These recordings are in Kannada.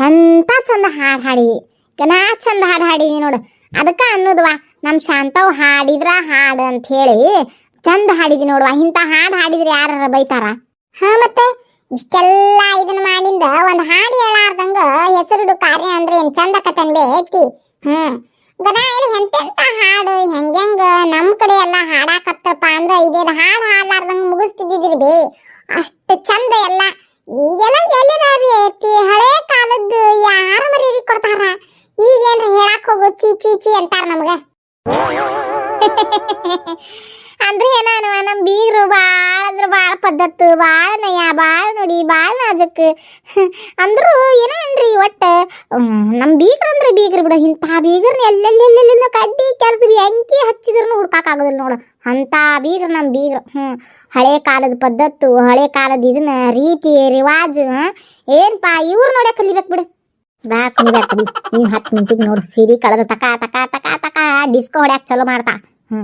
ಎಂತ ಚಂದ ಹಾಡು ಹಾಡಿ. ಗನಾ ಚಂದ ಹಾಡು ಹಾಡಿ ನೋಡು. ಅದಕ್ಕೆ ಅನ್ನೋದ್ವಾ ನಮ್ಮ ಶಾಂತವ್ ಹಾಡಿದ್ರ ಹಾಡು ಅಂತ ಹೇಳಿ ಚಂದ ಹಾಡಿದಿ ನೋಡುವ ಇಂಥ ಹಾಡು ಹಾಡಿದ್ರೆ ಯಾರ ಬೈತಾರ? ಹಾ, ಮತ್ತೆ ಇಷ್ಟೆಲ್ಲ ಇದನ್ನ ಮಾಡಿಂದ ಒಂದು ಹಾಡು ಹೇಳಾರ್ದಂಗ ಹೆಸರಿಡು ಕಾರ್ಯ ಅಂದ್ರೆ ಏನ್ ಚಂದ ಕತನ್ಬೇ ಐತಿ ಹ್ಮ್. ಗನಾ ಇಲ್ಲಿ ಎಂತೆಂತ ಹಾಡು ಹೆಂಗೆಂಗ ನಮ್ಮ ಕಡೆ ಎಲ್ಲ ಹಾಡಾಕತ್ತಪ್ಪ ಅಂದ್ರೆ ಇದೇದ ಹಾಡು ಹಾಡ್ಲಾರ್ದಂಗ ಮುಗಿಸ್ತಿದ್ದಿದ್ರಿ ಬೇ. ಅಷ್ಟು ಚಂದ ಎಲ್ಲ. ಈಗೆಲ್ಲ ಎಲ್ಲಿದಾವೆ ಐತಿ ಹಳೆ ಕಾಲದ್ದು ಯಾರು ಮರ್ಯಾದಿ ಕೊಡ್ತಾರ? ಈಗೇನ್ರ ಹೇಳಕ್ ಹೋಗು, ಚೀ ಚೀ ಚೀ ಅಂತಾರ ನಮ್ಗ. ಅಂದ್ರೆ ಏನಾನವ ನಮ್ ಬೀಗರು ಬಾಳ ಅಂದ್ರ ಬಾಳ ಪದ್ಧತ್ತು, ಬಾಳ ನಯ, ಬಾಳ ನೋಡಿ, ಬಾಳ ನಾಜಕ್. ಅಂದ್ರು ಏನೇನ್ರಿ ಒಟ್ಟ? ನಮ್ ಬೀಗ್ರ ಅಂದ್ರೆ ಬೀಗ್ರ ಬಿಡ, ಇಂಥ ಬೀಗರ್ನ ಎಲ್ಲೆಲ್ಲೆಲ್ಲೆಲ್ಲ ಕಡ್ಡಿ ಕೆಲ್ಸ ಅಂಕಿ ಹಚ್ಚಿದ್ರು ಹುಡ್ಕಾಕ್ ಆಗೋದಿಲ್ಲ ನೋಡು. ಅಂತ ಬೀಗ್ರ ನಮ್ಮ ಬೀಗ್ರ. ಹ್ಞೂ ಹಳೆ ಕಾಲದ ಪದ್ಧತ್ತು, ಹಳೆ ಕಾಲದ ಇದನ್ನ, ರೀತಿ, ರಿವಾಜು ಏನ್ಪಾ, ಇವ್ರು ನೋಡ್ಯಾಕ ಕಲಿಬೇಕು ಬಿಡು. ಬಾ ಕುಣಿಬೇಕು ನೀನ್ ಹತ್ತು ನಿಂತಿಗೆ ನೋಡು. ಸಿಡಿ ಕಳೆದ ತಕ ತಕ ತಕ ತಕ, ಡಿಸ್ಕೋ ಹೊಡ್ಯಾಕ ಚಲೋ ಮಾಡ್ತಾ. ಹ್ಞೂ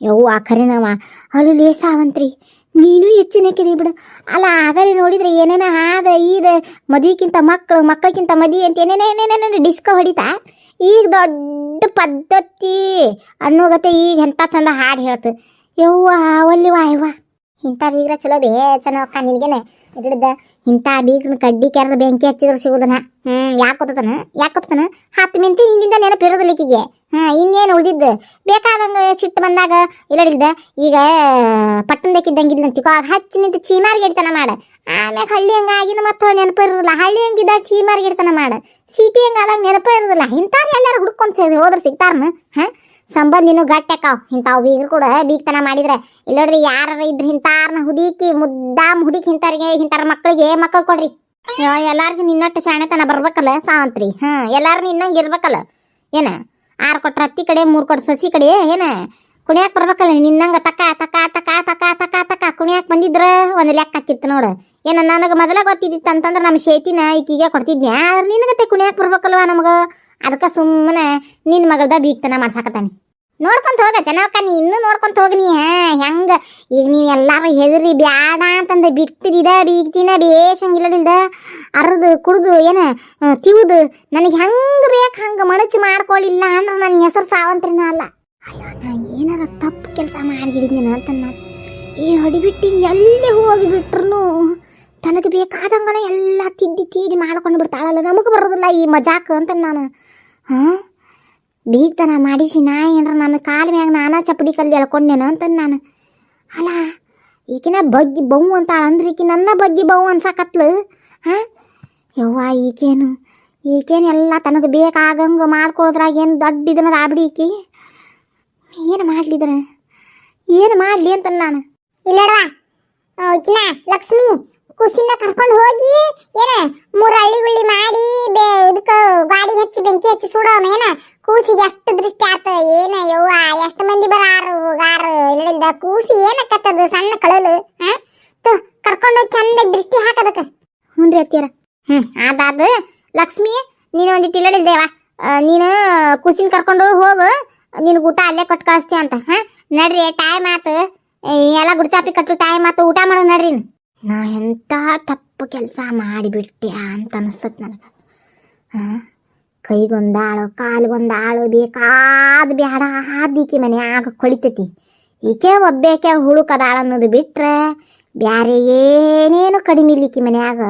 ಯವ್ವ ಖರೇನವ ಅಲ್ಲಿ ಲೇಸಾವಂತ್ರಿ ನೀನು ಹೆಚ್ಚಿನಕ್ಕಿದಿ ಬಿಡು. ಅಲ್ಲ, ಆಗಲಿ ನೋಡಿದ್ರೆ ಏನೇನ ಆದ, ಈದ ಮದ್ವಿಕ್ಕಿಂತ ಮಕ್ಕಳು ಮಕ್ಕಳಿಗಿಂತ ಮದಿ ಅಂತ ಏನೇನೇನೇನೇನ ಡಿಸ್ಕೋ ಹೊಡಿತಾ? ಈಗ ದೊಡ್ಡ ಪದ್ಧತಿ ಅನ್ನೋಗತ್ತೆ ಈಗ ಎಂತ ಚಂದ ಹಾಡು ಹೇಳ್ತು. ಯವ್ವ, ಒಲ್ಲಿ ವಾ, ಯವ್ವ. ಇಂಥ ಬೀಗ್ರ ಚಲೋ ಬೇ ಚಲೋ ಅಕ್ಕ ನಿನಗೇನೆ. ಹಿಡಿದ ಇಂಥ ಬೀಗ್ರನ ಕಡ್ಡಿ ಕೆರೆದ ಬೆಂಕಿ ಹಚ್ಚಿದ್ರು ಸಿಗುದನ ಹ್ಮ್, ಯಾಕೆ ಗೊತ್ತತನ? ಯಾಕೆ ಗೊತ್ತತನ? ಹತ್ತು ಮಿಂತಿ ಹಿಂದಿಂದ ನೆನಪಿರೋದಿಲ್ಲ ಈಕಿಗೆ. ಹಾ, ಇನ್ನೇನು ಉಳಿದಿದ್ದು? ಬೇಕಾದಂಗ ಸಿಟ್ಟು ಬಂದಾಗ ಇಲ್ಲಡಿಲ್ದ ಈಗ ಪಟ್ಟಣದಕ್ಕಿದ್ದಂಗಿದ್ದ ತಿಕೋ ಹಚ್ಚಿ ನಿಂತು ಚೀಮಾರ್ಗೆ ಇಡ್ತಾನ ಮಾಡ. ಆಮ್ಯಾಗ ಹಳ್ಳಿ ಹಂಗ ಆಗಿನ ಮತ್ತೆ ನೆನಪು ಇರೋದಿಲ್ಲ. ಹಳ್ಳಿ ಹಂಗಿದ್ದಾಗ ಚೀಮಾರ್ಗೆ ಇಡ್ತಾನ ಮಾಡ. ಸಿಟಿ ಹಂಗ ಆದಾಗ ನೆನಪು ಇರೋದಿಲ್ಲ. ಇಂಥವ್ರು ಎಲ್ಲಾರು ಹುಡ್ಕೊಂಡು ಸೇರಿ ಹೋದ್ರೆ ಸಿಗ್ತಾರನು? ಹಾ? ಸಂಬಂಧಿನೂ ಗಟ್ಟೆಕಾವ್ ಇಂಥವು ಬೀಗರು ಕೂಡ ಬೀಗ್ತನ ಮಾಡಿದ್ರೆ. ಇಲ್ಲೋಡ್ರಿ ಯಾರು ಇದ್ರ ಇಂತಾರ್ನ ಹುಡುಕಿ ಮುದ್ದಾಮ್ ಹುಡುಕಿ ಇಂಥವ್ರಿಗೆ, ಇಂಥವ್ರ ಮಕ್ಕಳಿಗೆ ಮಕ್ಕಳು ಕೊಡ್ರಿ. ಎಲ್ಲಾರ್ಗೂ ನಿನ್ನಟ್ಟು ಶಾಣೆತನ ಬರ್ಬೇಕಲ್ಲ ಸಾವಂತ್ರಿ. ಹಾ ಎಲ್ಲಾರು ನಿನ್ನಂಗೆ ಇರ್ಬೇಕಲ್ಲ. ಏನ? ಆರು ಕೊಟ್ರ ಹತ್ತಿ ಕಡೆ, ಮೂರು ಕೊಟ್ರ ಸಸಿ ಕಡೆ, ಏನ? ಕುಣಿಯಾಕ್ ಬರ್ಬೇಕಲ್ಲ ನಿನ್ನಂಗ ತಕ್ಕ ತಕ್ಕ ತಕ್ಕ ತಕ್ಕ ತಕ್ಕ ತಕ. ಕುಣಿಯಾಕ್ ಬಂದಿದ್ರ ಒಂದ್ ಲೆಕ್ಕ ಹಾಕಿತ್ತು ನೋಡು. ಏನ ನನಗ ಮೊದಲ ಗೊತ್ತಿದ್ದಿತ್ತು ಅಂತಂದ್ರ ನಮ್ಮ ಶೇತಿನ ಈಕಿಗೆ ಕೊಡ್ತಿದ್ನಿ ಆದ್ರೆ ನಿನಗತ್ತೆ ಕುಣಿಯಾಕ್ ಬರ್ಬೇಕಲ್ವಾ ನಮಗ? ಅದಕ್ಕ ಸುಮ್ಮನೆ ನಿನ್ ಮಗಳ್ದ ಬೀಕ್ತನ ಮಾಡ್ಸಾಕತ್ತಾನಿ. ನೋಡ್ಕೊಂತ ಹೋಗ ಜನಕ್ಕ ನೀ ಇನ್ನೂ ನೋಡ್ಕೊಂತ ಹೋಗ್ನಿ ಹಾ, ಹೆಂಗ? ಈಗ ನೀವ್ ಎಲ್ಲಾರು ಹೆದರಿ ಬ್ಯಾಡ ಅಂತಂದ ಬಿಟ್ಟಿದ ಬೀಗ್ತಿನ ಬೇಸಂಗಿಲ್ಲಡಿಲ್ದ ಅರ್ದು, ಕುಡ್ದು, ಏನ ತಿವ್ದು, ನನಗೆ ಹೆಂಗ ಬೇಕು ಹಂಗ ಮಣಚಿ ಮಾಡ್ಕೊಳ್ಳಿಲ್ಲ ಅಂದ್ರೆ ನನ್ನ ಹೆಸರು ಸಾವಂತ್ರಿನ ಅಲ್ಲ. ಅಯ್ಯೋ, ನಾ ಏನಾರ ತಪ್ಪು ಕೆಲಸ ಮಾಡಿಬಿಡಿದ್ನ ಅಂತ ನಾನು ಈ ಹೊಡಿಬಿಟ್ಟು ಎಲ್ಲಿ ಹೋಗಿಬಿಟ್ರು ತನಗೆ ಬೇಕಾದಂಗನ ಎಲ್ಲ ತಿದ್ದಿ ತೀಡಿ ಮಾಡ್ಕೊಂಡು ಬಿಡ್ತಾಳಲ್ಲ, ನಮಗೆ ಬರೋದಿಲ್ಲ ಈ ಮಜಾಕ್ ಅಂತ ನಾನು. ಹಾಂ? ಬೀಗ್ತನ ಮಾಡಿಸಿ ನಾ ಏನ್ರ ನನ್ನ ಕಾಲ ಮ್ಯಾಗ ನಾನಾ ಚಪ್ಪಡಿ ಕಲ್ಲು ಎಳ್ಕೊಂಡೇನ ಅಂತ ನಾನು. ಅಲ್ಲ ಈಕಿನ ಬಗ್ಗಿ ಬೌ ಅಂತಾಳ ಅಂದ್ರೆ ಈಕಿ ನನ್ನ ಬಗ್ಗಿ ಬೌ ಅನ್ಸಾಕತ್ಲು, ಹಾಂ? ಯವ್ವ, ಈಕೇನು? ಈಕೇನು ಎಲ್ಲ ತನಗೆ ಬೇಕಾಗಂಗೆ ಮಾಡ್ಕೊಳೋದ್ರಾಗ ಏನು ದೊಡ್ಡ ಇದನ್ನದ ಆಬಿಡಿ ಈಕಿ? ಏನು ಮಾಡ್ಲಿದ್ರ ಏನು ಮಾಡಲಿ ಅಂತ ನಾನು. ಇಲ್ಲಡವಾ? ಲಕ್ಷ್ಮೀ ಲಕ್ಷ್ಮಿ ಕುಸಿನ ಕರ್ಕೊಂಡು ಹೋಗಿ ಏನ ಮೂರು ಹಳ್ಳಿಗುಳ್ಳಿ ಮಾಡಿ ಬೇ ಇದಕ್ಕ ಗಾಡಿ ಹಚ್ಚಿ ಬೆಂಕಿ ಹಚ್ಚಿ ಸುಡೋಣ ಏನ? ಕೂಸಿಗೆ ಎಷ್ಟು ದೃಷ್ಟಿ ಆತ ಏನ ಯವ್ವ ಎಷ್ಟು ಮಂದಿ ಬರಾರು ಹೋಗಾರು ಇಲ್ಲಿಂದ ಕೂಸಿ ಏನಕ್ಕತ್ತದ ಸಣ್ಣ ಕಳಲು ಹಾ? ತು ಕರ್ಕೊಂಡು ಚಂದ ದೃಷ್ಟಿ ಹಾಕದಕ್ಕ ಹುನ್ರಿ ಅತ್ತಿಯರ. ಹ್ಮ್ ಅದಾದ ಲಕ್ಷ್ಮಿ ನೀನು ಒಂದು ತಿಳಡಿದ್ದೇವ ನೀನು ಕೂಸಿನ ಕರ್ಕೊಂಡು ಹೋಗು ನಿನಗೆ ಊಟ ಅಲ್ಲೇ ಕೊಟ್ಟು ಕಳಿಸ್ತೀಯ ಅಂತ ಹಾ? ನಡ್ರಿ ಟೈಮ್ ಆತು. ಎಲ್ಲ ಗುಡ್ಚಾಪಿ ಕಟ್ಟು ಟೈಮ್ ಆತು. ಊಟ ಮಾಡೋ ನಡ್ರಿ ನಾ ಎಂಥ ತಪ್ಪು ಕೆಲಸ ಮಾಡಿಬಿಟ್ಟೆ ಅಂತ ಅನಿಸ್ತದೆ ನನಗೆ. ಹಾಂ ಕೈಗೊಂದಾಳು, ಕಾಲ್ಗೊಂದಾಳು, ಬೇಕಾದ ಬ್ಯಾಡ ಮನೆ ಆಗ ಕೊಳಿತೈತಿ. ಈಕೆ ಒಬ್ಬೇಕೆ ಹುಳುಕದಾಳ ಅನ್ನೋದು ಬಿಟ್ರೆ ಬ್ಯಾರೆ ಏನೇನು ಕಡಿಮೆ ಇಲ್ಲಿಕಿ ಮನ್ಯಾಗ.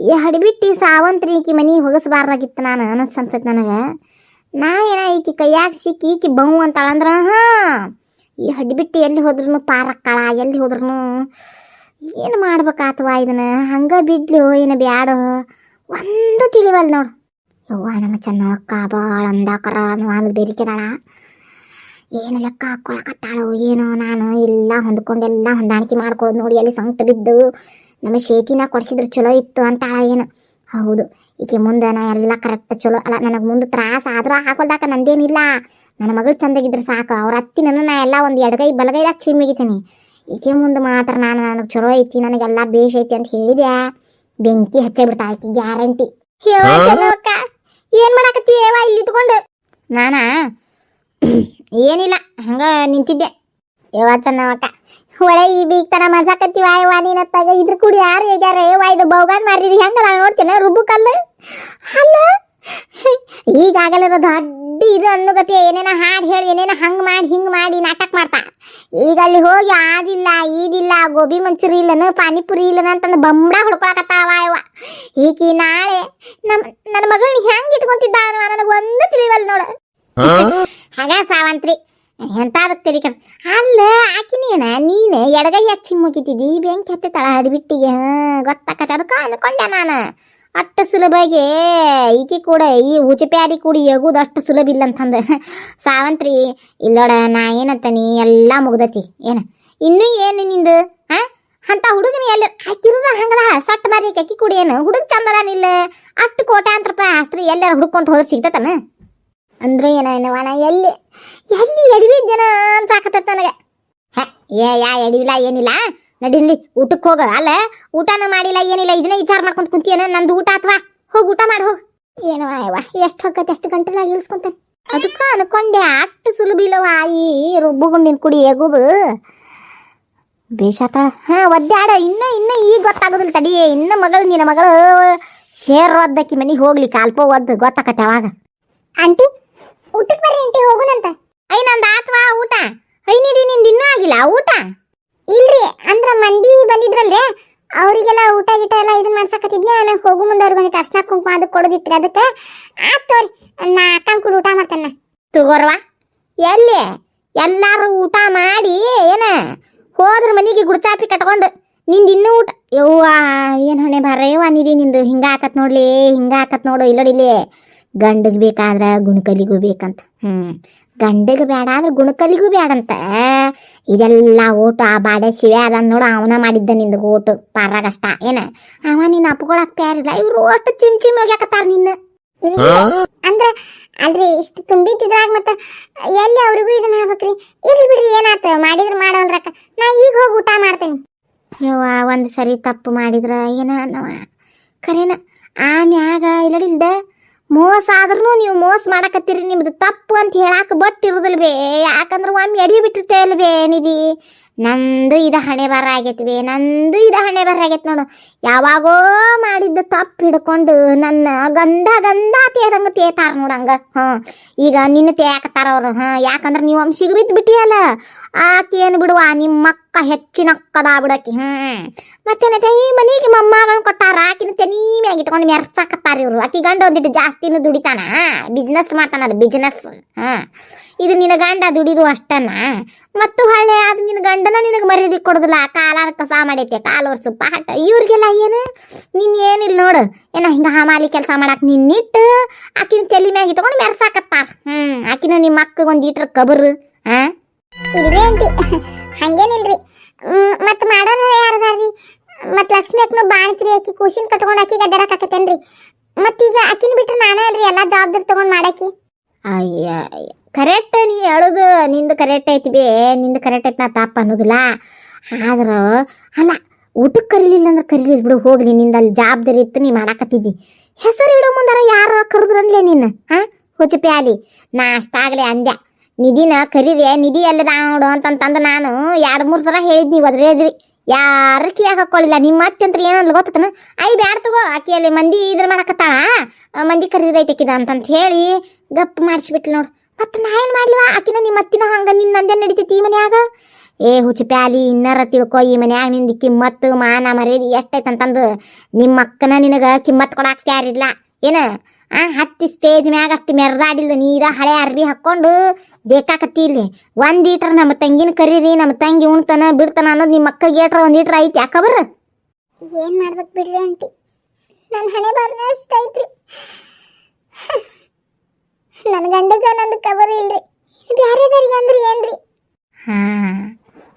ಈ ಹಡಿಬಿಟ್ಟು ಸಾವಂತ್ರಿ ಈಕಿ ಮನೆ ಹೊಗಸಬಾರ್ದಾಗಿತ್ತು ನಾನು ಅನಸ್ತನ್ಸತ್ ನನಗೆ. ನಾ ಏನ ಈಕಿ ಕೈಯಾಗ ಸಿಕ್ಕಿ ಈಕಿ ಬೌ ಅಂತಾಳಂದ್ರ, ಹಾ, ಈ ಹಡಿಬಿಟ್ಟು ಎಲ್ಲಿ ಹೋದ್ರೂ ಪಾರಕ್ಕಳ, ಎಲ್ಲಿ ಹೋದ್ರೂ ಏನು ಮಾಡ್ಬೇಕಾತವ ಇದನ್ನ? ಹಂಗೆ ಬಿಡ್ಲು, ಏನು ಬ್ಯಾಡ? ಒಂದು ತಿಳಿವಲ್ ನೋಡು. ಯವ್ವ, ನಮ್ಮ ಚೆನ್ನಕ್ಕ ಭಾಳ ಅಂದಾಕರ ಅಲ್ಲಿ ಬೇರಿಕೆದಾಳ ಏನು ಲೆಕ್ಕ ಹಾಕೊಳಕತ್ತಾಳೋ, ಏನೋ ನಾನು ಎಲ್ಲ ಹೊಂದ್ಕೊಂಡೆಲ್ಲ ಹೊಂದಾಣಿಕೆ ಮಾಡ್ಕೊಳ್ಳೋದು ನೋಡಿ ಅಲ್ಲಿ ಸಂಕಟ ಬಿದ್ದು ನಮ್ಮ ಶೇತಿನ ಕೊಡ್ಸಿದ್ರು ಚಲೋ ಇತ್ತು ಅಂತಾಳ ಏನು? ಹೌದು, ಈಕೆ ಮುಂದೆ ನಾ ಎಲ್ಲ ಕರೆಕ್ಟ್ ಚಲೋ. ಅಲ್ಲ, ನನಗೆ ಮುಂದೆ ತ್ರಾಸ ಆದ್ರೂ ಹಾಕೋದಾಕ ನಂದೇನಿಲ್ಲ. ನನ್ನ ಮಗಳು ಚಂದಾಗಿದ್ರೆ ಸಾಕು. ಅವ್ರ ಅತ್ತಿ ನನ್ನ ನಾ ಎಲ್ಲ ಒಂದು ಎಡಗೈ, ಬಲಗೈದಾಗ ಚಿಮ್ಮಿಗಿತೀನಿ. ಈಕೆ ಮುಂದೆ ಮಾತ್ರ ನಾನು ನನಗೆ ಚಲೋ ಐತಿ ನನಗೆಲ್ಲ ಬೇಷ್ ಐತಿ ಅಂತ ಹೇಳಿದೆ ಬೆಂಕಿ ಹಚ್ಚೇ ಬಿಡ್ತಾ ಐತಿ ಗ್ಯಾರಂಟಿ ಏನ್ ಮಾಡಾಕತ್ತಿ ಏವಾ ಇಲ್ಲಿ ಇದ್ಕೊಂಡು ನಾನಾ? ಏನಿಲ್ಲ ಹಂಗ ನಿಂತಿದ್ದೆ. ಏವಾ ಚೆನ್ನವಕ್ಕ ಹೊಳೆ ಈ ಬೀಗ್ತನ ಮಾಡ್ಸಾಕತ್ತೀವ ಯವ್ವ ನೀನತ್ತಾಗ ಇದ್ರ ಕೂಡಿ ಯಾರು ಹೇಗ್ಯಾರ? ಏವಾ ಇದು ಬೌಗಾನ್ ಮಾರಿರಿ ಹೆಂಗ ನಾನು ನೋಡ್ತೇನೆ ರುಬ್ಬು ಕಲ್ಲು. ಅಲ್ಲ? ಈಗಾಗಲಿರೋ ದೊಡ್ಡ ಇದು ಅನ್ನೋಗತಿ ಏನೇನ ಹಾಡು ಹೇಳಿ ಏನೇನ ಹಂಗ್ ಮಾಡಿ ಹಿಂಗ್ ಮಾಡಿ ನಾಟಕ ಮಾಡ್ತಾ. ಈಗ ಅಲ್ಲಿ ಹೋಗಿ ಆದಿಲ್ಲ ಈದಿಲ್ಲ ಗೋಬಿ ಮಂಚೂರಿ ಇಲ್ಲನ ಪಾನಿಪುರಿ ಇಲ್ಲನ ಅಂತಂದು ಬಂಬಡ ಹುಡ್ಕೊಳಕತ್ತಾವ ಇವ. ಈಕಿ ನಾಳೆ ನಮ್ ನನ್ನ ಮಗಳನ್ನ ಹೆಂಗ್ ಇಟ್ಕೊಂತಿದ್ದಾಳ ನನಗೆ ಒಂದು ತಿಳಿವಲ್ ನೋಡು. ಹಾಗ ಸಾವಂತ್ರಿ ಎಂತಾಗುತ್ತೀರಿ ಕೆಡ್ಸ್ ಅಲ್ಲ ಆಕಿನೇನ ನೀನು ಎಡಗೈ ಹಚ್ಚಿ ಮುಗಿತಿದ್ದಿ ಬೆಂಕಿ ಹತ್ತಿತ್ತಾಳ ಹಡಿಬಿಟ್ಟಿಗೆ ಗೊತ್ತಾಕತ್ತ ಅದಕ್ಕೆ ಅನ್ಕೊಂಡೆ ನಾನು. ಅಷ್ಟು ಸುಲಭಗೆ ಈಕೆ ಕೂಡ ಈ ಉಚಪ್ಯಾರಿ ಕೂಡಿ ಎಗುದು ಅಷ್ಟು ಸುಲಭ ಇಲ್ಲ ಅಂತಂದ. ಸಾವಂತ್ರಿ ಇಲ್ಲೋಡ ನಾ ಏನಂತಾನಿ ಎಲ್ಲ ಮುಗ್ದತಿ. ಏನು? ಇನ್ನೂ ಏನು ನಿಂದು? ಹಾ ಅಂತ ಹುಡುಗನ ಎಲ್ಲಿ ಹಾಕಿರೋದ ಹಂಗದ? ಸಟ್ ಮಾರಿ ಅಕ್ಕಿ ಕುಡಿ ಏನು? ಹುಡುಗ ಚಂದದಾನಿಲ್ಲ ಅಷ್ಟು ಕೋಟ್ಯಾಂತರ ರೂಪಾಯಿ ಆಸ್ತ್ರಿ ಎಲ್ಲಾರ ಹುಡುಕೊಂತ ಹೋದ್ರೆ ಸಿಗ್ತತನ? ಅಂದ್ರೆ ಏನ ಏನವನ ಎಲ್ಲಿ ಎಲ್ಲಿ ಎಡವಿದ್ದೇನ ಅನ್ಸಾಕತ್ತ ನನಗೆ. ಹ, ಏ ಯಾ ಎಡವಿಲ್ಲ ಏನಿಲ್ಲ? ನಡಿಲಿ ಊಟಕ್ಕೆ ಹೋಗ. ಅಲ್ಲ ಊಟನೂ ಮಾಡಿಲ್ಲ ಏನಿಲ್ಲ ಇದನ್ನೇ ವಿಚಾರ ಮಾಡ್ಕೊಂಡು ಕುಂತಿಯೇನ? ನಂದು ಊಟ ಅಥವಾ? ಹೋಗಿ ಊಟ ಮಾಡಿ ಹೋಗಿ. ಏನವ ಯವ್ವ ಎಷ್ಟು ಹೋಗತ್ತೆ ಎಷ್ಟು ಗಂಟೆಲಾಗಿ ಇಳಿಸ್ಕೊಂತಾನೆ ಅದಕ್ಕೆ ಅನ್ಕೊಂಡೆ ಅಷ್ಟು ಸುಲಭ ಇಲ್ಲವ ಈ ರುಬ್ಬುಗುಂಡಿನ ಕುಡಿ ಎಗುದು ಬೇಷಾತಾಳ ಹಾ ಒದ್ದಾಡ. ಇನ್ನ ಇನ್ನ ಈಗ ಗೊತ್ತಾಗೋದಿಲ್ಲ ತಡಿ. ಇನ್ನ ಮಗಳು ನಿನ್ನ ಮಗಳು ಶೇರ್ ಒದ್ದಕ್ಕಿ ಮನೆಗೆ ಹೋಗ್ಲಿ ಕಾಲ್ಪೋ ಒದ್ದು ಗೊತ್ತಾಕತ್ತೆ ಅವಾಗ. ಆಂಟಿ ಊಟಕ್ಕೆ ಬರ್ರಿ ಆಂಟಿ ಹೋಗುನಂತ ಐ ನಂದು ಆತ್ವಾ ಊಟ. ಐ ನಿಧಿ ನಿಂದು ಇನ್ನೂ ಆಗಿಲ್ಲ ಊಟ. ಇಲ್ರಿ ಅಂದ್ರ ಮಂದಿ ಬಂದಿದ್ರಲ್ರಿ ಅವರಿಗೆಲ್ಲ ಊಟ ಗೀಟ ಎಲ್ಲ ಇದನ್ನ ಮಾಡ್ಸಕತ್ತಿದ್ನಿ ಆಮೇಲೆ ಹೋಗು ಮುಂದೆ ಅವ್ರಿಗೆ ಒಂದಿಟ್ಟು ಅರ್ಶನ ಕುಂಕುಮ ಅದು ಕೊಡೋದಿತ್ರಿ ಅದಕ್ಕೆ. ಆತ್ ತೋರಿ ನಾ ಅಕ್ಕನ ಕೂಡ ಊಟ ಮಾಡ್ತಾನ ತಗೋರ್ವ. ಎಲ್ಲಿ? ಎಲ್ಲಾರು ಊಟ ಮಾಡಿ ಏನ? ಹೋದ್ರ ಮನೆಗೆ ಗುಡ್ಚಾಪಿ ಕಟ್ಕೊಂಡು ನಿಂದು ಇನ್ನೂ ಊಟ ಯವ್ವ ಏನು ಹಣೆ ಬಾರ ಯವ್ವ ನಿಧಿ ನಿಂದು ಹಿಂಗ ಹಾಕತ್ ನೋಡ್ಲಿ ಹಿಂಗ ಹಾಕತ್ ನೋಡು ಇಲ್ಲೋಡಿಲ್ಲಿ. ಗಂಡಗ್ ಬೇಕಾದ್ರ ಗುಣಕಲಿಗೂ ಬೇಕಂತ. ಹ್ಮ್. ಗಂಡಗ್ ಬೇಡ ಅಂದ್ರೆ ಗುಣಕಲಿಗೂ ಬೇಡಂತ. ಇದೆಲ್ಲ ಓಟು ಆ ಬಾಡೆ ಶಿವೆ ಅದ ನೋಡು ಅವನ ಮಾಡಿದ್ದ ನಿಂದು ಓಟು ಪಾರಾಗಷ್ಟ ಏನ? ಅವ ನಿನ್ನ ಅಪ್ಕೊಳಕ್ ತಯಾರಿಲ್ಲ ಇವ್ರು ಅಷ್ಟು ಚಿಮ್ ಚಿಮ್ ಹೋಗ್ಯಾಕತ್ತಾರ ನಿನ್ನ. ಅಂದ್ರೆ ಅಲ್ರಿ ಇಷ್ಟು ತುಂಬಿತಿದ್ರಾಗ ಮತ್ತ ಎಲ್ಲಿ ಅವ್ರಿಗೂ ಇದನ್ನ ಆಗ್ಬೇಕ್ರಿ? ಇರ್ಲಿ ಬಿಡ್ರಿ ಏನಾತ? ಮಾಡಿದ್ರ ಮಾಡೋಲ್ರಕ್ಕ ನಾ ಈಗ ಹೋಗಿ ಊಟ ಮಾಡ್ತೇನೆ. ಯವ್ವ ಒಂದ್ ಸರಿ ತಪ್ಪು ಮಾಡಿದ್ರ ಏನ ಖರೇನ? ಆಮ್ಯಾಗ ಇಲ್ಲಡಿಲ್ದ? ಮೋಸ ಆದ್ರೂ ನೀವು ಮೋಸ ಮಾಡಕತ್ತೀರಿ, ನಿಮ್ದು ತಪ್ಪು ಅಂತ ಹೇಳಾಕ ಬಟ್ ಇರುದಿಲ್ಲ ಯಾಕಂದ್ರೆ ಒಮ್ಮೆ ಎಡಿ ಬಿಟ್ಟಿರ್ತೇ ಅಲ್ಲ ಬೇ ನಿಧಿ? ನಂದು ಇದು ಹಣೆ ಬರ ಆಗೈತಿ ಬೇ, ನಂದು ಇದು ಹಣೆ ಬರ ಆಗೈತಿ ನೋಡು. ಯಾವಾಗೋ ಮಾಡಿದ್ದು ತಪ್ಪು ಹಿಡ್ಕೊಂಡು ನನ್ನ ಗಂಧ ಗಂಧ ತೇದಂಗ ತೇತಾರ ನೋಡಂಗ ಹಾ, ಈಗ ನಿನ್ನ ತೇಯಾಕತ್ತಾರ ಅವ್ರು, ಹಾ, ಯಾಕಂದ್ರೆ ನೀವು ಅಂಶಿಗೆ ಬಿದ್ದು ಬಿಟ್ಟಿಯಲ್ಲ ಆಕೆ ಏನು ಬಿಡುವ ನಿಮ್ಮ ಅಕ್ಕ ಹೆಚ್ಚಿನ ಅಕ್ಕದ ಬಿಡಕಿ ಹ್ಞೂ ಮತ್ತೇನೈತೆ ಈ ಮನೆಗೆ ಮೊಮ್ಮಗಳನ್ನ ಕೊಟ್ಟಾರ, ಆಕಿನ ತೆನಿ ಮ್ಯಾಗ ಇಟ್ಕೊಂಡು ಮೆರ್ಸಾಕತ್ತಾರ ಇವರು. ಆಕಿ ಗಂಡ ಒಂದಿಟ್ಟು ಜಾಸ್ತಿನೂ ದುಡಿತಾನ, ಬಿಸ್ನೆಸ್ ಮಾಡ್ತಾನ ಬಿಸ್ನೆಸ್, ಹಾ. ಇದು ನಿನ್ನ ಗಂಡ ದುಡಿದು ಅಷ್ಟನ್ನ ಮತ್ತು ಹೊಳ್ಳೆ ಅದು ನಿನ್ನ ಗಂಡನ ನಿನಗೆ ಮರ್ಯಾದೆ ಕೊಡುದಿಲ್ಲ ಕಾಲ ಕಸ ಮಾಡೈತೆ ಕಾಲು ವರ್ಷ ಪಾಟ ಇವ್ರಿಗೆಲ್ಲ ಏನು? ನೀನ್ ಏನಿಲ್ಲ ನೋಡು. ಏನ ಹಿಂಗ ಹಮಾಲಿ ಕೆಲಸ ಮಾಡಕ್ ನಿನ್ನಿಟ್ಟು ಆಕಿನ ತಲೆ ಮ್ಯಾಗ ತಗೊಂಡು ಮೆರ್ಸಾಕತ್ತ ಹ್ಮ್ ಆಕಿನ ನಿಮ್ಮ ಅಕ್ಕಗೆ ಒಂದು ಲೀಟರ್ ಕಬರು ಹಾ ಇಲ್ರಿ ಅಂಟಿ ಹಂಗೇನಿಲ್ರಿ. ಮತ್ ಮಾಡೋಣ ಯಾರದಾರ್ರಿ? ಮತ್ ಲಕ್ಷ್ಮಿ ಅಕ್ಕನು ಬಾಣ್ತ್ರಿ ಆಕಿ ಕೂಸಿನ ಕಟ್ಕೊಂಡು ಆಕಿಗೆ ಅಡ್ಡಾಡಕಾಕತ್ತೇನ್ರಿ ಮತ್ತೀಗ ಆಕಿನ ಬಿಟ್ರೆ ನಾನೇ ಅಲ್ರಿ ಎಲ್ಲಾ ಜವಾಬ್ದಾರಿ ತಗೊಂಡ್ ಮಾಡಾಕಿ? ಅಯ್ಯ ಕರೆಕ್ಟ್ ನೀ ಹೇಳುದು ನಿಂದು ಕರೆಕ್ಟ್ ಐತಿ ಬೇ ನಿಂದು ಕರೆಕ್ಟ್ ಐತಿ ನಾ ತಪ್ಪ ಅನ್ನೋದಿಲ್ಲ. ಆದ್ರ ಅಲ್ಲ ಊಟಕ್ಕೆ ಕರೀಲಿಲ್ಲ ಅಂದ್ರೆ ಕರೀಲಿಲ್ಲ ಬಿಡು ಹೋಗಿ ನಿನ್ನಿಂದ ಅಲ್ಲಿ ಜವಾಬ್ದಾರಿ ಇತ್ತು ನೀ ಮಾಡಾಕತ್ತಿದ್ದಿ. ಹೆಸರು ಇಡೋ ಮುಂದಾರ ಯಾರ ಕರೆದ್ರಂದ್ಲೆ ನಿನ್ನ ಹಾ ಹುಚ್ಚಪಿ ಆಲಿ ನಾ ಅಷ್ಟಾಗಲಿ ಅಂದ್ಯ. ನಿಧಿನ ಕರೀರಿ ನಿಧಿ ಎಲ್ಲದ ನೋಡು ಅಂತಂತಂದು ನಾನು ಎರಡು ಮೂರು ಸಲ ಹೇಳಿದ್ನಿ ಒದ್ರೇದ್ರಿ ಯಾರು ಕಿವ್ಯಾಗ ಹಾಕೊಳ್ಳಿಲ್ಲ ನಿಮ್ಮ ಅತ್ಯಂತ್ರ ಏನಲ್ಲ ಗೊತ್ತತನ? ಐ ಬ್ಯಾಡ ತಗೋ ಆಕಿ ಅಲ್ಲಿ ಮಂದಿ ಇದ್ರ ಮಾಡಕತ್ತಾಳ ಆ, ಮಂದಿ ಕರೀದೈತೆ ಆಕಿದ ಅಂತಂತ ಹೇಳಿ ಗಪ್ ಮಾಡಿಸ್ಬಿಟ್ಲು ನೋಡು. ಮತ್ತೆ ನಾ ಏನು ಮಾಡ್ಲಿವ? ಆಕಿನ ನಿಮ್ಮ ಅತ್ತಿನ ಹಂಗ ನಿನ್ನ ನಂದೇ ನಡೀತೈತಿ ಈ ಮನ್ಯಾಗ? ಏ ಹುಚ್ಚಪ್ಯಾಲಿ ಇನ್ನರ ತಿಳ್ಕೊ ಈ ಮನ್ಯಾಗ ನಿಂದ ಕಿಮ್ಮತ್ತು ಮಾನ ಮರ್ಯಾದಿ ಎಷ್ಟೈತೆ ಅಂತಂದು ನಿಮ್ಮ ಅಕ್ಕನ ನಿನಗ ಕಿಮ್ಮತ್ ಕೊಡಾಕ್ ಯಾರಿಲ್ಲ ಏನು? ಆ ಹತ್ತಿ ಸ್ಟೇಜ್ ಮ್ಯಾಗ ಅಷ್ಟು ಮೆರ್ದಾಡಿಲ್ಲ ನೀರ ಹಳೆ ಅರ್ಬಿ ಹಾಕೊಂಡು ಬೇಕಾಕತ್ತಿ ಇಲ್ಲಿ. ಒಂದ್ ಈಟ್ರ ನಮ್ಮ ತಂಗಿನ ಕರೀರಿ ನಮ್ಮ ತಂಗಿ ಉಣ್ತಾನ ಬಿಡ್ತಾನ ಅನ್ನೋದು ನಿಮ್ಮ ಅಕ್ಕಗೆ ಏಟ್ರ ಒಂದ್ ಈಟ್ರ ಐತಿ ಯಾಕಬ್ರ ಏನ್ ಮಾಡ್ಬೇಕು ಬಿಡ್ರಿ ಆಂಟಿ? ನನ್ನ ಹಣೆ ಬಾರ್ನ ಅಷ್ಟ ಐತ್ರಿ. ನನ್ನ ಗಂಡಗ ನಂದು ಕವರ್ ಇಲ್ರಿ. ಬ್ಯಾರೆದಾರಿಗೆ ಅಂದ್ರೆ ಏನ್ರಿ? ಹಾ.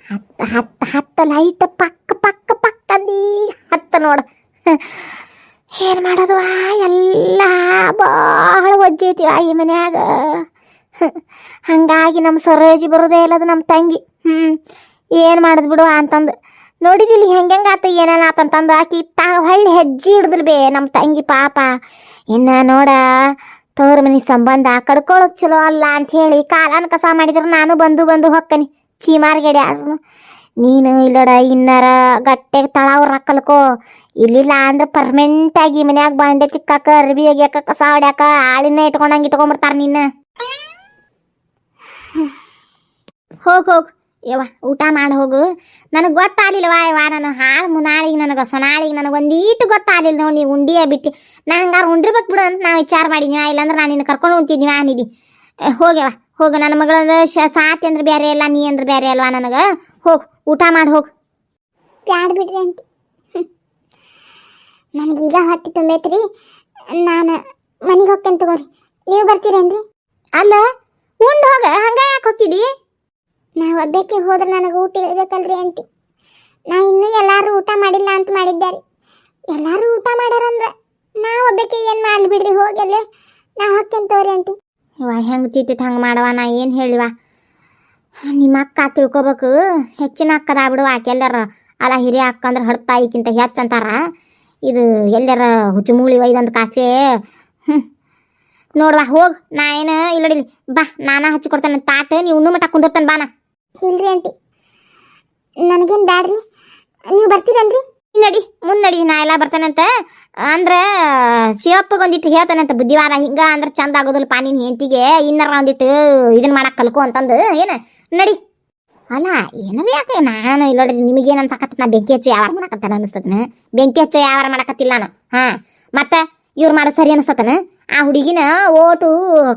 ಹತ್ತ ಹತ್ತ ಹತ್ತ ಲೈಟ್ ಪಕ್ಕ ಪಕ್ಕ ಪಕ್ಕ ನೀ ಹತ್ತ ನೋಡ. ಏನ್ ಮಾಡೋದವಾ ಎಲ್ಲ ಭಾಳ ಒಜ್ಜೈತಿವ ಈ ಮನ್ಯಾಗ. ಹಂಗಾಗಿ ನಮ್ಮ ಸರೋಜಿ ಬರೋದೇ ಇಲ್ಲದು ನಮ್ಮ ತಂಗಿ. ಹ್ಮ್, ಏನು ಮಾಡೋದು ಬಿಡು ಅಂತಂದು. ನೋಡಿದಿಲ್ಲಿ ಹೆಂಗೆಂಗ ಆತ ಏನೇನ ಆತಂತಂದು ಆಕಿ ತಾ ಹೊಳ್ಳಿ ಹೆಜ್ಜೆ ಹಿಡ್ದಲ್ ಬೇ ನಮ್ಮ ತಂಗಿ ಪಾಪ. ಇನ್ನ ನೋಡ, ತವ್ರ ಮನೆ ಸಂಬಂಧ ಕಡ್ಕೊಳ್ಳೋದು ಚಲೋ ಅಲ್ಲ ಅಂತ ಹೇಳಿ ಕಾಲನ ಕಸ ಮಾಡಿದ್ರೆ ನಾನು ಬಂದು ಬಂದು ಹೊಕ್ಕನಿ. ಚೀಮಾರ್ಗಡೆ ಅದು ನೀನು ಇಲ್ಲಡ ಇನ್ನರ ಗಟ್ಟೆ ಅವ್ರು ಹಾಕಲ್ಕೋ ಇಲ್ಲಿಲ್ಲ ಅಂದ್ರೆ ಪರ್ಮನೆಂಟ್ ಆಗಿ ಮನ್ಯಾಗ ಬಾಂಡೆ ತಿಕ್ಕಾಕ, ಅರ್ಬಿ ಒಗ್ಯಾಕ ಕಸ ಹೊಡ್ಯಾಕ, ಆಳಿನ ಇಟ್ಕೊಂಡಂಗೆ ಇಟ್ಕೊಂಡ್ಬಿಡ್ತಾರ ನಿನ್ನ. ಹೋಗ್ ಹೋಗ್. ಯವ್ವ, ಊಟ ಮಾಡಿ, ಹೋಗು. ನನಗೆ ಗೊತ್ತಾಗಲಿಲ್ಲವ ಯವ್ವ ನಾನು ಹಾಳು ಮುನಾಳಿಗೆ ನನಗೆ, ಸೊನಾಳಿಗೆ ನನಗೆ ಒಂದೀಟು ಗೊತ್ತಾಗಲಿಲ್ಲ ನೋಡಿ ನೀವು ಉಂಡಿಯ ಬಿಟ್ಟು. ನಾ ಹಂಗಾರು ಉಂಡಿರ್ಬೇಕು ಬಿಡು ಅಂತ ನಾ ವಿಚಾರ ಮಾಡಿದ್ವಿ ಇಲ್ಲಾಂದ್ರೆ ನಾನು ನಿನ್ನ ಕರ್ಕೊಂಡು ಹೋಗ್ತಿದ್ವಿ ನಿಧಿ. ಹೋಗ್ಯವ ಹೋಗು ನನ್ನ ಮಗಳ ಶಾತಿ ಸಾತಿ ಅಂದ್ರೆ ಬೇರೆ ಅಲ್ಲ ನೀ ಅಂದ್ರೆ ಬೇರೆ ಅಲ್ವಾ ನನಗೆ? ಹೋಗು ಊಟ ಮಾಡಿ ಹೋಗು. ಬ್ಯಾಡ ಬಿಡ್ರಿ ಆಂಟಿ. ನನಗೀಗ ಹೊಟ್ಟೆ ತುಂಬೈತ್ರಿ. ನಾನು ಮನೆಗೆ ಹೋಗ್ತೇನೆ ತಗೋರಿ. ನೀವು ಬರ್ತೀರೇನ್ರಿ? ಅಲ್ಲ ಉಂಡು ಹೋಗ ಹಂಗ ಯಾಕೆ ಹೋಗ್ತಿದಿ? ನಾ ಒಬ್ಬಕ್ಕೆ ಹೋದ್ರೆ ನನಗೆ ಊಟ ಇಳ್ಬೇಕಲ್ರಿ ಆಂಟಿ. ನಾ ಇನ್ನೂ ಎಲ್ಲರೂ ಊಟ ಮಾಡಿಲ್ಲ ಅಂತ ಮಾಡಿದ್ದಾರೆ ಎಲ್ಲರೂ ಊಟ ಮಾಡ್ಯಾರಂದ್ರೆ ನಾ ಒಬ್ಬಕ್ಕೆ ಏನು ಮಾಡ್ಲಿ ಬಿಡ್ರಿ ಹೋಗಲ್ಲೇ ನಾ ಹೋಗ್ತೇನೆ ತಗೋರಿ ಆಂಟಿ. ಇವ ಹೆಂಗೆ ತಿಟ್ಟಿತ್ತು ಹಂಗೆ ಮಾಡವ ನಾ ಏನು ಹೇಳಿವ ನಿಮ್ಮ ಅಕ್ಕ ತಿಳ್ಕೊಬೇಕು. ಹೆಚ್ಚಿನ ಅಕ್ಕದ ಬಿಡುವ ಆಕೆ ಎಲ್ಲಾರ ಅಲ್ಲ, ಹಿರಿಯ ಅಕ್ಕ ಅಂದ್ರೆ ಹಡ್ತಾಯಿಕ್ಕಿಂತ ಹೆಚ್ಚು ಅಂತಾರ. ಇದು ಎಲ್ಲರ ಹುಚ್ಚುಮೂಳಿ ಒಯ್ದಂತ ಕಾಸೆ ಹ್ಞೂ ನೋಡ್ವಾ, ಹೋಗ್. ನಾ ಏನು ಇಲ್ಲಡಿಲಿ ಬಾ, ನಾನ ಹಚ್ಚಿ ಕೊಡ್ತೇನೆ ತಾಟ. ನೀವು ಮಟ್ಟ ಕುಂದಿರ್ತಾನೆ ಬಾನ ಇಲ್ರಿ ಆಂಟಿ. ನನಗೇನು ಬ್ಯಾಡ್ರಿ. ನೀವು ಬರ್ತೀರನ್ರಿ? ನಡಿ, ಮುನ್ನಡಿ, ನಾ ಎಲ್ಲ ಬರ್ತಾನಂತ. ಅಂದ್ರ ಶಿವಪ್ಪಗೊಂದಿಟ್ಟು ಹೇಳ್ತಾನಂತ ಬುದ್ಧಿವಾದ, ಹಿಂಗ ಅಂದ್ರೆ ಚಂದ ಆಗೋದಿಲ್ಲ ಪಾನಿನ ಹೆಂಡತಿಗೆ. ಇನ್ನರ ಒಂದಿಟ್ಟು ಇದನ್ನ ಮಾಡಕ್ ಕಲ್ಕೋ ಅಂತಂದು. ಏನ? ನಡಿ. ಅಲ್ಲ ಏನಾರ ಯಾಕೆ? ನಾನು ಇಲ್ಲ ನೋಡ್ರಿ ನಿಮಗೇನು ಅನ್ಸಕತ್ತ ನಾ ಬೆಂಕಿ ಹಚ್ಚು ಯಾವಾರ ಮಾಡಕತ್ತಾನ ಅನಿಸ್ತದನ ಬೆಂಕಿ ಹಚ್ಚು ಯಾವಾರ ಮಾಡಕತ್ತಿಲ್ಲ ನಾನು. ಹಾ, ಮತ್ತೆ ಇವ್ರು ಮಾಡೋ ಸರಿ ಅನಿಸ್ತತನ? ಆ ಹುಡುಗಿನ ಓಟು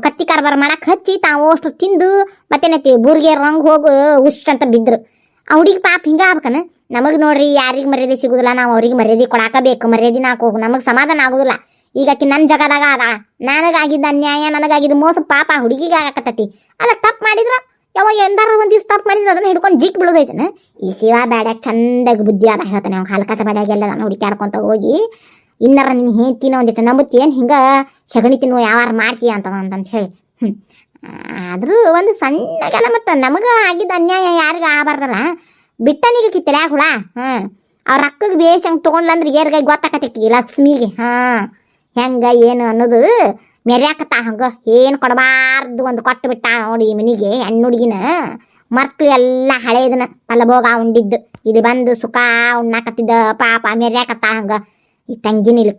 ಕತ್ತಿ ಕಾರ್ಬಾರ ಮಾಡಕ್ ಹಚ್ಚಿ ತಾವು ಅಷ್ಟು ತಿಂದು ಮತ್ತೇನೈತಿ, ಬೂರ್ಗೆ ರಂಗ್ ಹೋಗು ಉಶ್ ಅಂತ ಬಿದ್ರು. ಆ ಹುಡುಗಿ ಪಾಪ ಹಿಂಗ ಆಗ್ಬೇಕನ? ನಮಗ್ ನೋಡ್ರಿ ಯಾರಿಗೆ ಮರ್ಯಾದೆ ಸಿಗುದಿಲ್ಲ, ನಾವು ಅವ್ರಿಗೆ ಮರ್ಯಾದೆ ಕೊಡಾಕ ಬೇಕು. ಮರ್ಯಾದೆ ನಾಕು ನಮಗ್ ಸಮಾಧಾನ ಆಗುದಿಲ್ಲ. ಈಗ ಆಕಿ ನನ್ನ ಜಗದಾಗ ಅದ ನನಗಾಗಿದ್ದ ಅನ್ಯಾಯ, ನನಗಾಗಿದ್ದ ಮೋಸ ಪಾಪ ಹುಡುಗಿಗೆ ಆಗಕತ್ತತಿ. ಅಲ್ಲ ತಪ್ಪು ಮಾಡಿದ್ರ ಯಾವಾಗ ಎಂದಾರ ಒಂದು ದಿವ್ಸ ತಪ್ಪು ಮಾಡಿದ್ರೆ ಅದನ್ನ ಹಿಡ್ಕೊಂಡು ಜಿಕ್ ಬಿಡೋದೈತನ? ಈ ಶಿವ ಬ್ಯಾಡ್ಯಾಗ ಚಂದಾಗಿ ಬುದ್ಧಿ ಅದ ಹೇಳ್ತಾನೆ ಅವ್ನು ಹಲ್ಕಟ ಬ್ಯಾಡ್ಯಾಗೆಲ್ಲ ನಾನು ಹುಡುಕ್ಯಾಡ್ಕೊಂತ ಹೋಗಿ, ಇನ್ನರ ನಿನ್ನ ಹೇಳ್ತೀನೋ ಒಂದಿಟ್ಟು ನಂಬುತ್ತೇನು ಹಿಂಗ ಸಗಣಿ ತಿನ್ನು, ಯಾವಾರ ಮಾಡ್ತೀಯ ಅಂತ ಅಂತಂತ ಹೇಳಿ. ಹ್ಞೂ ಆದರೂ ಒಂದು ಸಣ್ಣಗೆಲ್ಲ ಮತ್ತು ನಮಗೆ ಆಗಿದ್ದ ಅನ್ಯಾಯ ಯಾರಿಗೂ ಆಗಬಾರ್ದಲ್ಲ? ಬಿಟ್ಟನಿಗೆ ಕಿತ್ತಲ್ಯಾಗ ಹುಳ? ಹಾಂ ಅವ್ರ ಅಕ್ಕಗೆ ಬೇಷ್ ಹಂಗೆ ತೊಗೊಂಡ್ಲಂದ್ರೆ ಏರ್ಗೈ ಗೊತ್ತಾಕತ್ತೈತಿ ಲಕ್ಷ್ಮಿಗೆ. ಹಾಂ ಹೆಂಗೆ, ಏನು ಅನ್ನೋದು ಮೆರ್ಯಾಕತ್ತ ಹಂಗೆ. ಏನು ಕೊಡಬಾರ್ದು ಒಂದು ಕೊಟ್ಟು ಬಿಟ್ಟ ನೋಡಿ ಈ ಮನಿಗೆ ಹೆಣ್ಣು ಹುಡುಗಿನ. ಮರ್ತು ಎಲ್ಲ ಹಳೆಯದನ್ನ ಪಲಭೋಗ ಉಂಡಿದ್ದು. ಇಲ್ಲಿ ಬಂದು ಸುಖ ಉಣ್ಣಾಕತ್ತಿದ್ದ ಪಾಪ ಮೆರ್ಯಾಕತ್ತ ಹಂಗೆ. ಈ ತಂಗಿನ ಇಲ್ಲಿ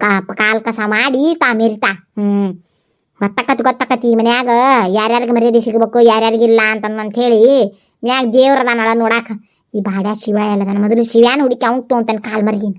ಕಸ ಮಾಡಿ ತಾ ಮೆರಿತಾ. ಹ್ಞೂ. ಗೊತ್ತಾಕತ್ತಿ ಗೊತ್ತಾಕತ್ತಿ ಈ ಮನ್ಯಾಗ ಯಾರ್ಯಾರಿಗೆ ಮರ್ಯಾದೆ ಸಿಗಬೇಕು, ಯಾರ್ಯಾರಿಗಿಲ್ಲ ಅಂತಂದ್ ಹೇಳಿ ಮ್ಯಾಗ ದೇವ್ರದ ನಳ ನೋಡಾಕ. ಈ ಬಾಡ್ಯಾ ಶಿವ ಎಲ್ಲದನ ಮೊದಲು ಶಿವ್ಯಾನ ಹುಡುಕಿ ಅವ್ನು ತೊಗೊಂತಾನೆ ಕಾಲ್ ಮರ್ಗಿನ